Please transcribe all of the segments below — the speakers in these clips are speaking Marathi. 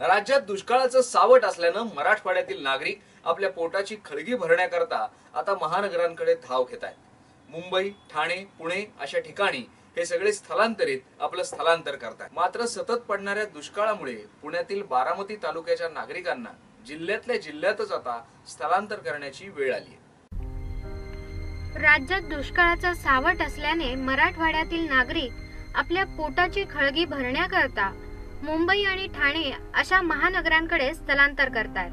राज्यात दुष्काळाचं सावट असल्यानं मराठवाड्यातील नागरिक आपल्या पोटाची खळगी भरण्याकरता आता महानगरांकडे धाव घेत आहेत मुंबई ठाणे पुणे अशा ठिकाणी हे सगळे स्थलांतरित आपलं स्थलांतर करतात मात्र सतत पडणाऱ्या दुष्काळामुळे पुण्यातील बारामती तालुक्याच्या नागरिकांना जिल्ह्यातल्या जिल्ह्यातच आता स्थलांतर करण्याची वेळ आली आहे. राज्यात दुष्काळाचा सावट असल्याने मराठवाड्यातील नागरिक आपल्या पोटाची खळगी भरण्याकरता मुंबई आणि ठाणे अशा महानगरांकडे स्थलांतर करतात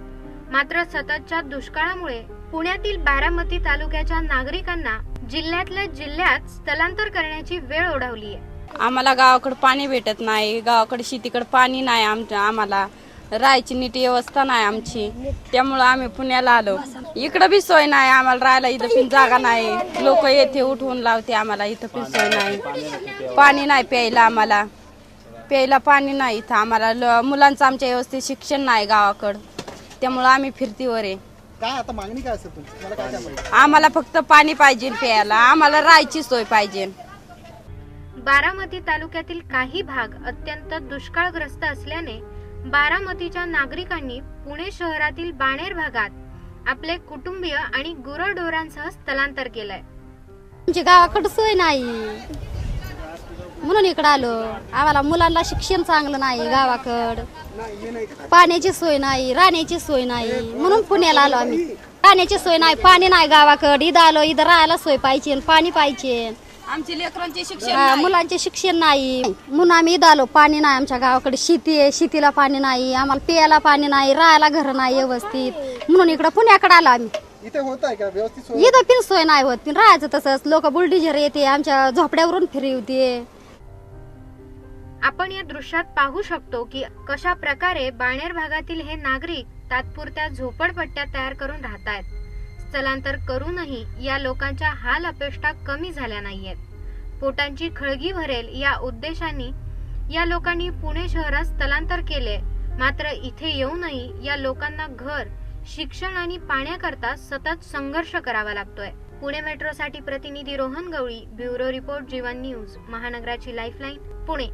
मात्र सततच्या दुष्काळामुळे पुण्यातील बारामती तालुक्याच्या नागरिकांना जिल्ह्यातल्या जिल्ह्यात स्थलांतर करण्याची वेळ ओढवली आहे आम्हाला गावाकडे पाणी भेटत नाही गावाकडे शेतीकडे पाणी नाही आमच्या आम्हाला राहायची नीट व्यवस्था नाही आमची. त्यामुळं आम्ही पुण्याला आलो. इकडं बी सोय नाही आम्हाला राहायला इथं पण जागा नाही. लोक येथे उठवून लावते आम्हाला इथं पण सोय नाही. पाणी नाही प्यायला आम्हाला. प्यायला पाणी नाही इथं आम्हाला. ल- मुलांचं आमच्या व्यवस्थित शिक्षण नाही गावाकडं. त्यामुळं आम्ही फिरतीवर आहे. काय आता मागणी काय असेल तुमची? मला काय काय पाहिजे आम्हाला फक्त पाणी पाहिजे प्यायला. आम्हाला राहायची सोय पाहिजे. बारामती तालुक्यातील काही भाग अत्यंत दुष्काळग्रस्त असल्याने बारामतीच्या नागरिकांनी पुणे शहरातील बाणेर भागात आपले कुटुंबीय आणि गुरढोरांसह स्थलांतर केलंय. आमच्या गावाकडं सोय नाही. म्हणून इकडं आलो. आम्हाला मुलांना शिक्षण चांगलं नाही गावाकडं. पाण्याची सोय नाही राहण्याची सोय नाही. म्हणून पुण्याला आलो आम्ही. राहण्याची सोय नाही पाणी नाही गावाकडं. इथं आलो इथं राहायला सोय पाहिजे पाणी पाहिजे. आमच्या लेकरांचे शिक्षण मुलांचे शिक्षण नाही. म्हणून आम्ही इथं आलो. पाणी नाही आमच्या गावाकडे. शेती आहे शेतीला पाणी नाही. आम्हाला प्यायला पाणी नाही राहायला घर नाही व्यवस्थित. म्हणून इकडं पुण्याकडे आलो आम्ही. इथे होत आहे का? व्यवस्थित सोय? इथं पिन सोय नाही होत. पिन राहायचं तसंच. लोक बुलडीजर येते आमच्या झोपड्यावरून फिरवते. आपण या दृश्यात पाहू शकतो की कशा प्रकारे बाणेर भागातील हे नागरिक तात्पुरत्या झोपडपट्ट्या तयार करून राहत आहेत स्थलांतर करूनही या लोकांच्या हाल अपेष्टा कमी झाल्या नाहीयेत. पोटांची खळगी भरेल या उद्देशाने या लोकांनी पुणे शहरात स्थलांतर केले. मात्र इथे येऊनही या लोकांना घर शिक्षण आणि पाण्याकरता सतत संघर्ष करावा लागतोय. पुणे मेट्रोसाठी प्रतिनिधी Rohan Gawali bureau report Jeevan news महानगराची lifeline Pune.